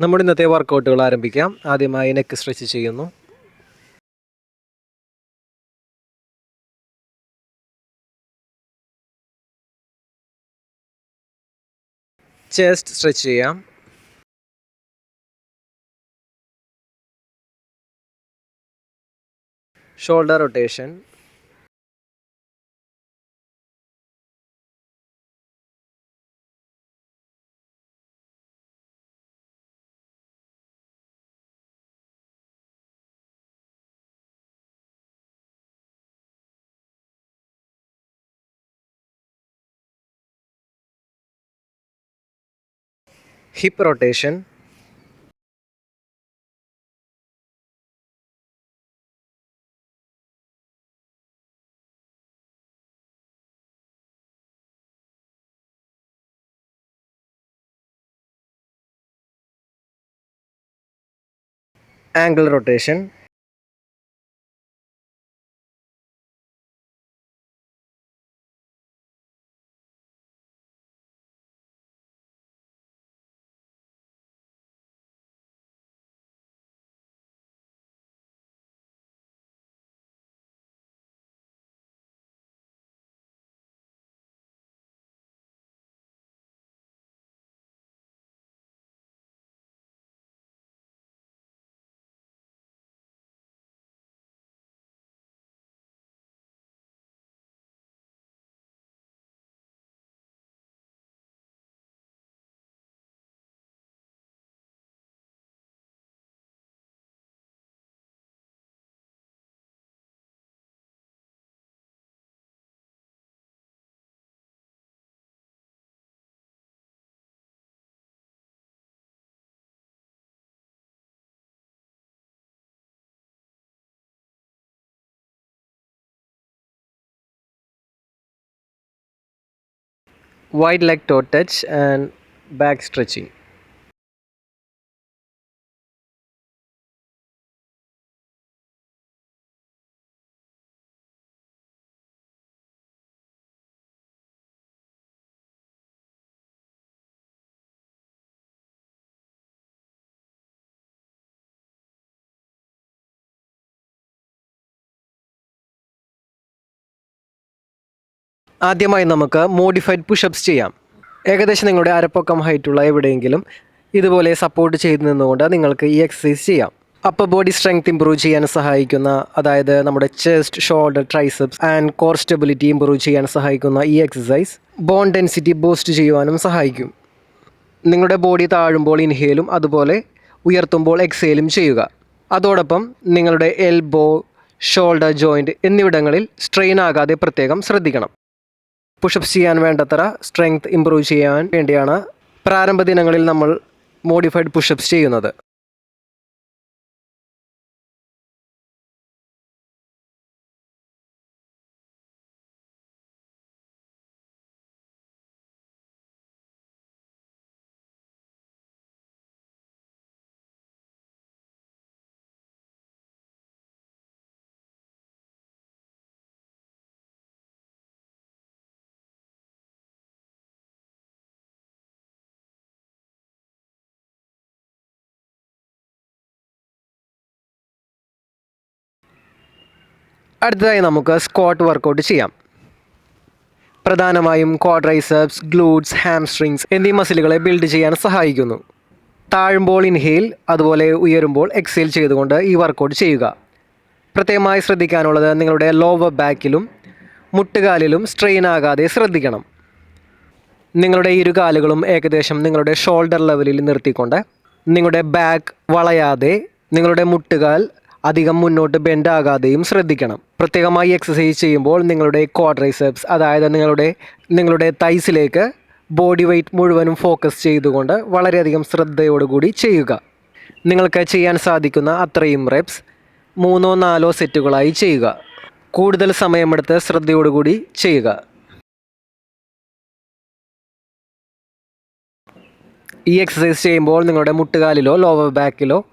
നമ്മുടെ ഇന്നത്തെ വർക്കൗട്ടുകൾ ആരംഭിക്കാം. ആദ്യമായി നെക്ക് സ്ട്രെച്ച് ചെയ്യുന്നു. ചെസ്റ്റ് സ്ട്രെച്ച് ചെയ്യാം. Shoulder rotation. Hip rotation ankle rotation wide leg toe touch and back stretching ആദ്യമായി നമുക്ക് മോഡിഫൈഡ് പുഷപ്സ് ചെയ്യാം. ഏകദേശം നിങ്ങളുടെ അരപ്പൊക്കം ഹൈറ്റുള്ള എവിടെയെങ്കിലും ഇതുപോലെ സപ്പോർട്ട് ചെയ്ത് നിന്നുകൊണ്ട് നിങ്ങൾക്ക് ഈ എക്സസൈസ് ചെയ്യാം. അപ്പർ ബോഡി സ്ട്രെങ്ത് ഇമ്പ്രൂവ് ചെയ്യാൻ സഹായിക്കുന്ന അതായത് നമ്മുടെ chest shoulder triceps and core stability improve ചെയ്യാൻ സഹായിക്കുന്ന ഈ എക്സസൈസ് ബോൺ ഡെൻസിറ്റി ബൂസ്റ്റ് ചെയ്യുവാനും സഹായിക്കും. നിങ്ങളുടെ ബോഡി താഴുമ്പോൾ ഇൻഹേലും അതുപോലെ ഉയർത്തുമ്പോൾ എക്സേലും ചെയ്യുക. അതോടൊപ്പം നിങ്ങളുടെ എൽബോ ഷോൾഡർ ജോയിന്റ് എന്നിവിടങ്ങളിൽ സ്ട്രെയിൻ ആകാതെ പ്രത്യേകം ശ്രദ്ധിക്കണം. പുഷപ്സ് ചെയ്യാൻ വേണ്ടത്ര സ്ട്രെങ്ത് ഇമ്പ്രൂവ് ചെയ്യാൻ വേണ്ടിയാണ് പ്രാരംഭ ദിനങ്ങളിൽ നമ്മൾ മോഡിഫൈഡ് പുഷപ്സ് ചെയ്യുന്നത്. അടുത്തതായി നമുക്ക് സ്ക്വാട്ട് വർക്കൗട്ട് ചെയ്യാം. പ്രധാനമായും ക്വാഡ്രൈസപ്സ് ഗ്ലൂഡ്സ് ഹാംസ്ട്രിങ്സ് എന്നീ മസിലുകളെ ബിൽഡ് ചെയ്യാൻ സഹായിക്കുന്നു. താഴുമ്പോൾ ഇൻഹെയിൽ അതുപോലെ ഉയരുമ്പോൾ എക്സെയിൽ ചെയ്തുകൊണ്ട് ഈ വർക്കൗട്ട് ചെയ്യുക. പ്രത്യേകമായി ശ്രദ്ധിക്കാനുള്ളത് നിങ്ങളുടെ ലോവർ ബാക്കിലും മുട്ടുകാലിലും സ്ട്രെയിൻ ആകാതെ ശ്രദ്ധിക്കണം. നിങ്ങളുടെ ഇരുകാലുകളും ഏകദേശം നിങ്ങളുടെ ഷോൾഡർ ലെവലിൽ നിർത്തിക്കൊണ്ട് നിങ്ങളുടെ ബാക്ക് വളയാതെ നിങ്ങളുടെ മുട്ടുകാൽ അധികം മുന്നോട്ട് ബെൻഡ് ആകാതെയും ശ്രദ്ധിക്കണം. പ്രത്യേകമായി എക്സസൈസ് ചെയ്യുമ്പോൾ നിങ്ങളുടെ ക്വാഡ്രൈസെപ്സ് അതായത് നിങ്ങളുടെ നിങ്ങളുടെ തൈസിലേക്ക് ബോഡി വെയ്റ്റ് മുഴുവനും ഫോക്കസ് ചെയ്തുകൊണ്ട് വളരെയധികം ശ്രദ്ധയോടുകൂടി ചെയ്യുക. നിങ്ങൾക്ക് ചെയ്യാൻ സാധിക്കുന്ന അത്രയും റെപ്സ് മൂന്നോ നാലോ സെറ്റുകളായി ചെയ്യുക. കൂടുതൽ സമയമെടുത്ത് ശ്രദ്ധയോടുകൂടി ചെയ്യുക. ഈ എക്സസൈസ് ചെയ്യുമ്പോൾ നിങ്ങളുടെ മുട്ടുകാലിലോ ലോവർ ബാക്കിലോ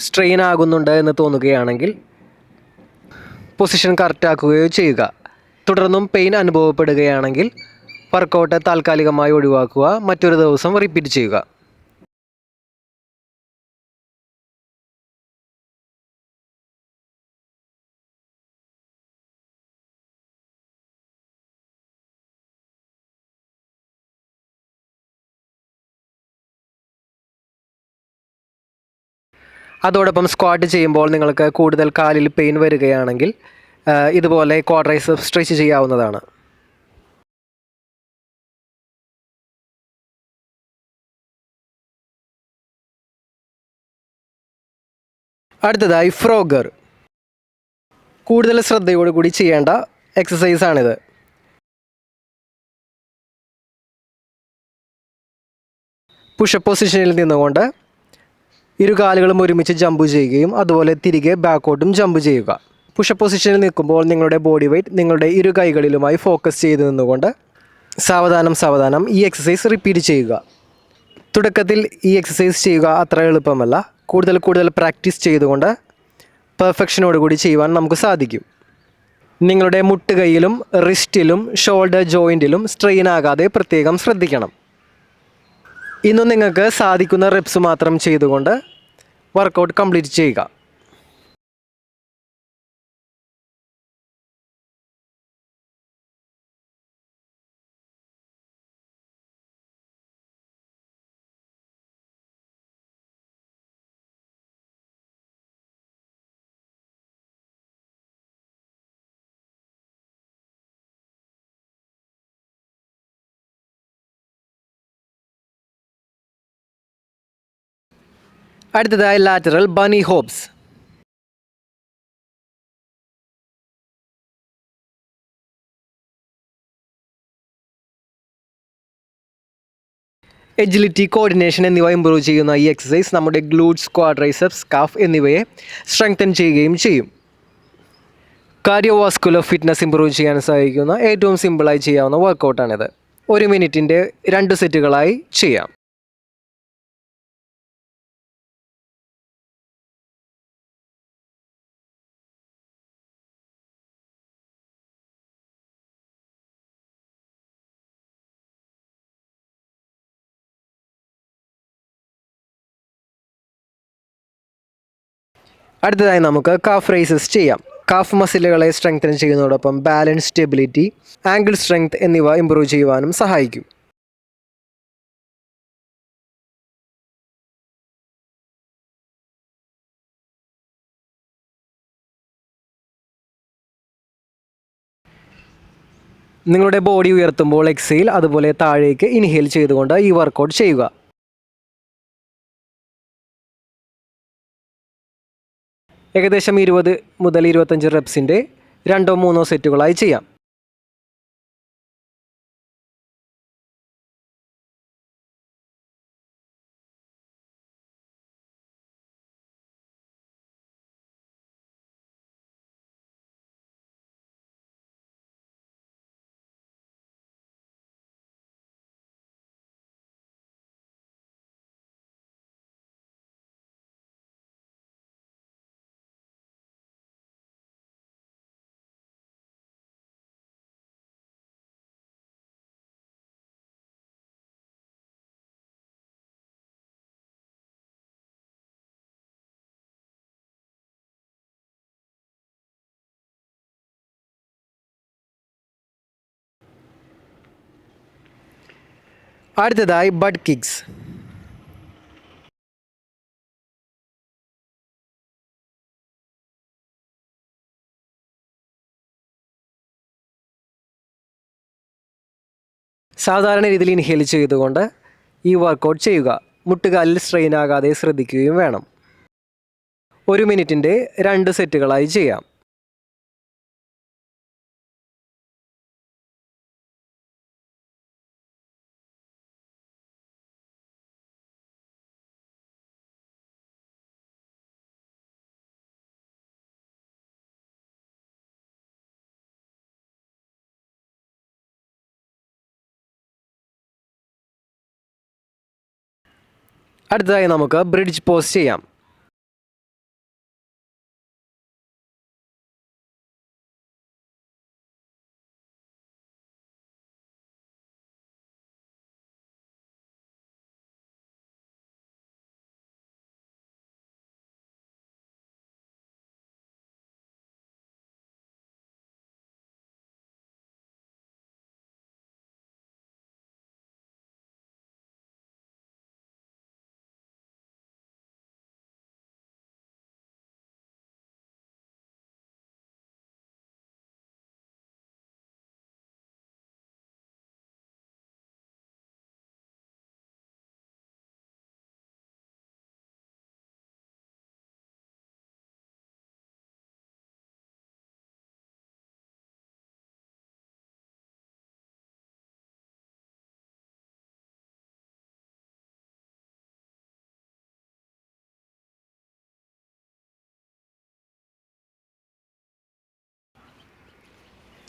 സ്ട്രെയിൻ ആകുന്നുണ്ട് എന്ന് തോന്നുകയാണെങ്കിൽ പൊസിഷൻ കറക്റ്റ് ആക്കുകയോ ചെയ്യുക. തുടർന്നും പെയിൻ അനുഭവപ്പെടുകയാണെങ്കിൽ വർക്കൗട്ട് താൽക്കാലികമായി ഒഴിവാക്കുക മറ്റൊരു ദിവസം റിപ്പീറ്റ് ചെയ്യുക. അതോടൊപ്പം സ്ക്വാട്ട് ചെയ്യുമ്പോൾ നിങ്ങൾക്ക് കൂടുതൽ കാലിൽ പെയിൻ വരികയാണെങ്കിൽ ഇതുപോലെ ക്വാഡ്രൈസ് സ്ട്രെച്ച് ചെയ്യാവുന്നതാണ്. അടുത്തതായി ഫ്രോഗർ കൂടുതൽ ശ്രദ്ധയോടുകൂടി ചെയ്യേണ്ട എക്സസൈസ് ആണിത്. പുഷപ്പ് പൊസിഷനിൽ നിന്നുകൊണ്ട് ഇരു കാലുകളും ഒരുമിച്ച് ജമ്പ് ചെയ്യുകയും അതുപോലെ തിരികെ ബാക്കോട്ടും ജമ്പ് ചെയ്യുക. പുഷപ്പ് പൊസിഷനിൽ നിൽക്കുമ്പോൾ നിങ്ങളുടെ ബോഡി വെയ്റ്റ് നിങ്ങളുടെ ഇരു കൈകളിലുമായി ഫോക്കസ് ചെയ്ത് നിന്നുകൊണ്ട് സാവധാനം സാവധാനം ഈ എക്സസൈസ് റിപ്പീറ്റ് ചെയ്യുക. തുടക്കത്തിൽ ഈ എക്സസൈസ് ചെയ്യുക അത്ര എളുപ്പമല്ല. കൂടുതൽ കൂടുതൽ പ്രാക്ടീസ് ചെയ്തുകൊണ്ട് പെർഫെക്ഷനോടുകൂടി ചെയ്യുവാൻ നമുക്ക് സാധിക്കും. നിങ്ങളുടെ മുട്ടുകൈയിലും റിസ്റ്റിലും ഷോൾഡർ ജോയിന്റിലും സ്ട്രെയിൻ ആകാതെ പ്രത്യേകം ശ്രദ്ധിക്കണം. ഇന്നും നിങ്ങൾക്ക് സാധിക്കുന്ന റിപ്സ് മാത്രം ചെയ്തുകൊണ്ട് വർക്കൗട്ട് കംപ്ലീറ്റ് ചെയ്യുക. അടുത്തതായി lateral bunny hops agility coordination എന്നിവ ഇമ്പ്രൂവ് ചെയ്യുന്ന ഈ എക്സസൈസ് നമ്മുടെ ഗ്ലൂട്സ് ക്വാഡ്രൈസെപ്സ് കാഫ് എന്നിവയെ സ്ട്രെങ്തൻ ചെയ്യുകയും ചെയ്യും. കാർഡിയോവാസ്കുലർ ഫിറ്റ്നസ് ഇമ്പ്രൂവ് ചെയ്യാൻ സഹായിക്കുന്ന ഏറ്റവും സിമ്പിളായി ചെയ്യാവുന്ന വർക്കൗട്ടാണിത് ഒരു മിനിറ്റിന്റെ രണ്ട് സെറ്റുകളായി ചെയ്യാം. അടുത്തതായി നമുക്ക് കാഫ് റൈസസ് ചെയ്യാം. കാഫ് മസിലുകളെ സ്ട്രെങ്തൻ ചെയ്യുന്നതോടൊപ്പം ബാലൻസ് സ്റ്റെബിലിറ്റി ആംഗിൾ സ്ട്രെങ്ത് എന്നിവ ഇമ്പ്രൂവ് ചെയ്യുവാനും സഹായിക്കും. നിങ്ങളുടെ ബോഡി ഉയർത്തുമ്പോൾ എക്സെയിൽ അതുപോലെ താഴേക്ക് ഇൻഹെയിൽ ചെയ്തുകൊണ്ട് ഈ വർക്കൗട്ട് ചെയ്യുക. ഏകദേശം ഇരുപത് മുതൽ ഇരുപത്തഞ്ച് റെപ്സിന്റെ രണ്ടോ മൂന്നോ സെറ്റുകളായി ചെയ്യാം. അടുത്തതായി ബഡ് കിക്സ് സാധാരണ രീതിയിൽ ഇൻഹേൽ ചെയ്തുകൊണ്ട് ഈ വർക്കൗട്ട് ചെയ്യുക. മുട്ടുകാലിൽ സ്ട്രെയിൻ ആകാതെ ശ്രദ്ധിക്കുകയും വേണം. ഒരു മിനിറ്റിന്റെ രണ്ട് സെറ്റുകളായി ചെയ്യാം. അടുത്തതായി നമുക്ക് ബ്രിഡ്ജ് പോസ്റ്റ് ചെയ്യാം.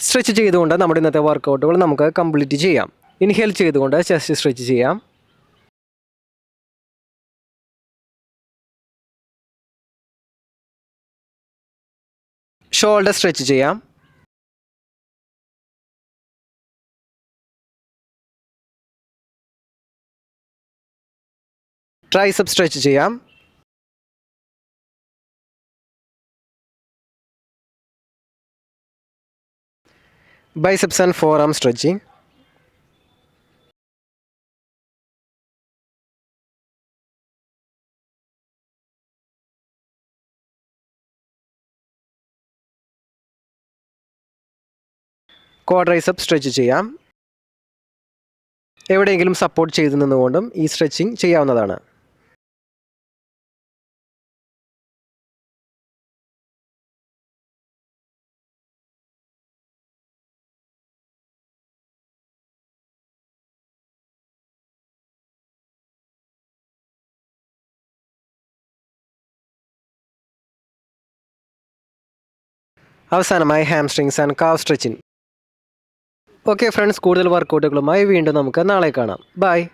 സ്ട്രെച്ച് ചെയ്തുകൊണ്ട് നമ്മുടെ ഇന്നത്തെ വർക്കൗട്ടുകൾ നമുക്ക് കംപ്ലീറ്റ് ചെയ്യാം. ഇൻഹേൽ ചെയ്തുകൊണ്ട് ചെസ്റ്റ് സ്ട്രെച്ച് ചെയ്യാം. ഷോൾഡർ സ്ട്രെച്ച് ചെയ്യാം. ട്രൈസപ്പ് സ്ട്രെച്ച് ചെയ്യാം. Biceps and forearm stretching. Quadricep stretch ചെയ്യാം. എവിടെയെങ്കിലും സപ്പോർട്ട് ചെയ്ത് നിന്നുകൊണ്ടും ഈ സ്ട്രെച്ചിങ് ചെയ്യാവുന്നതാണ്. അവസാനമായി hamstrings and calf stretching okay friends കൂടുതൽ വർക്കൗട്ടുകളുമായി വീണ്ടും നമുക്ക് നാളെ കാണാം. ബൈ